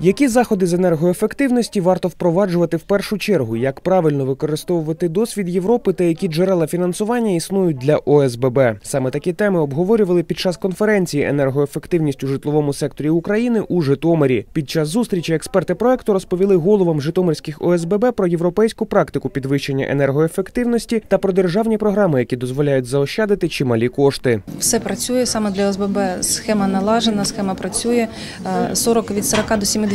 Які заходи з енергоефективності варто впроваджувати в першу чергу? Як правильно використовувати досвід Європи та які джерела фінансування існують для ОСББ? Саме такі теми обговорювали під час конференції енергоефективність у житловому секторі України у Житомирі. Під час зустрічі експерти проекту розповіли головам Житомирських ОСББ про європейську практику підвищення енергоефективності та про державні програми, які дозволяють заощадити чималі кошти. Все працює саме для ОСББ. Схема налажена, схема працює. Е, 40 від 40 до 70%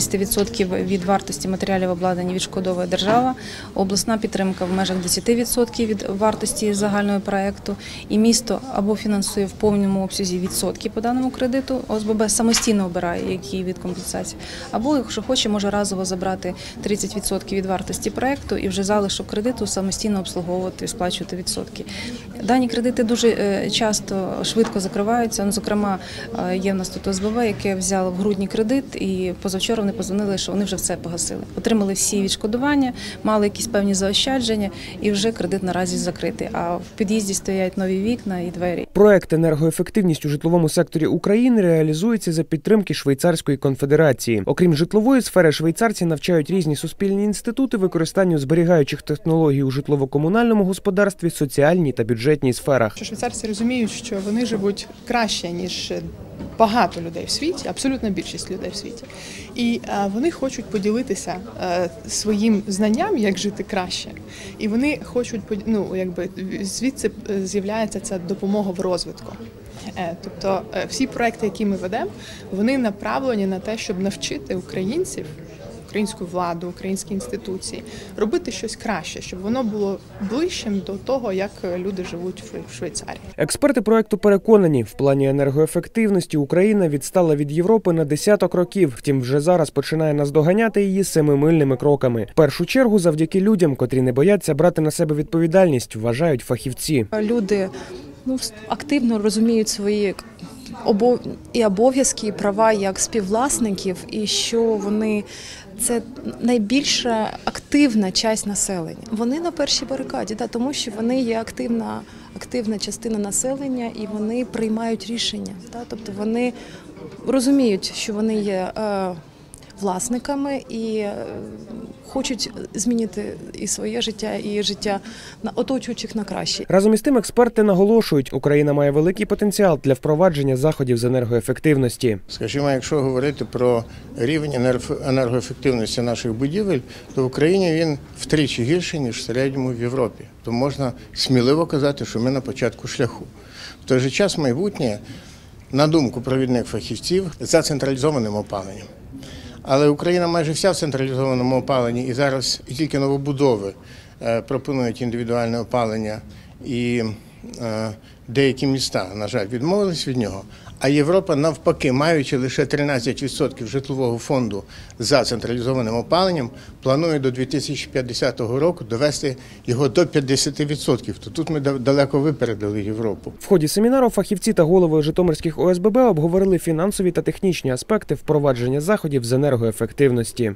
від вартості матеріалів обладнання відшкодовує держава. Обласна підтримка в межах 10% від вартості загального проекту. І місто або фінансує в повному обсязі відсотки по даному кредиту. ОСББ самостійно обирає, який від компенсації. Або, якщо хоче, може разово забрати 30% від вартості проекту і вже залишок кредиту самостійно обслуговувати, сплачувати відсотки. Дані кредити дуже е, часто швидко закриваються. Ну, зокрема, е, є в нас тут ОСББ, яке взяло в грудні кредит, і позавчора вони позвонили, що вони вже все погасили. Отримали всі відшкодування, мали якісь певні заощадження, і вже кредит наразі закритий. А в під'їзді стоять нові вікна і двері. Проект енергоефективність у житловому секторі України реалізується за підтримки Швейцарської конфедерації. Окрім житлової сфери, швейцарці навчають різні суспільні інститути використанню зберігаючих технологій у житлово-комунальному господарстві, соціальній та бюджетній сферах. швейцарці розуміють, що вони живуть краще ніж багато людей в світі, абсолютна більшість людей в світі, і е, вони хочуть поділитися е, своїм знанням, як жити краще, і вони хочуть ну, якби звідси е, з'являється ця допомога в розвитку. Тобто всі проекти, які ми ведемо, вони направлені на те, щоб навчити українців. Українську владу, українські інституції робити щось краще, щоб воно було ближчим до того, як люди живуть в Швейцарії. Експерти проекту переконані, в плані енергоефективності Україна відстала від Європи на десяток років. Втім, вже зараз починає наздоганяти її семимильними кроками. В першу чергу, завдяки людям, котрі не бояться брати на себе відповідальність, вважають фахівці. люди ну, активно розуміють свої. І обов'язки, і права як співвласників, і що вони це найбільша активна часть населення. Вони на першій барикаді, да, тому що вони є активна, активна частина населення і вони приймають рішення. Да, тобто вони розуміють, що вони є. Е, Власниками і е, хочуть змінити і своє життя, і життя на оточуючих на краще. Разом із тим, експерти наголошують, Україна має великий потенціал для впровадження заходів з енергоефективності. Скажімо, якщо говорити про рівень енергоефективності наших будівель, то в Україні він втричі гірший, ніж в середньому в Європі. То можна сміливо казати, що ми на початку шляху. В той же час майбутнє, на думку провідних фахівців, за централізованим опаленням. Але Україна майже вся в централізованому опаленні, і зараз тільки новобудови е, пропонують індивідуальне опалення, і деякі міста, на жаль, відмовились від нього. А Європа, навпаки, маючи лише 13% житлового фонду за централізованим опаленням, планує до 2050 року довести його до 50%. То тут ми далеко випередили Європу. В ході семінару фахівці та голови Житомирських ОСББ обговорили фінансові та технічні аспекти впровадження заходів з енергоефективності.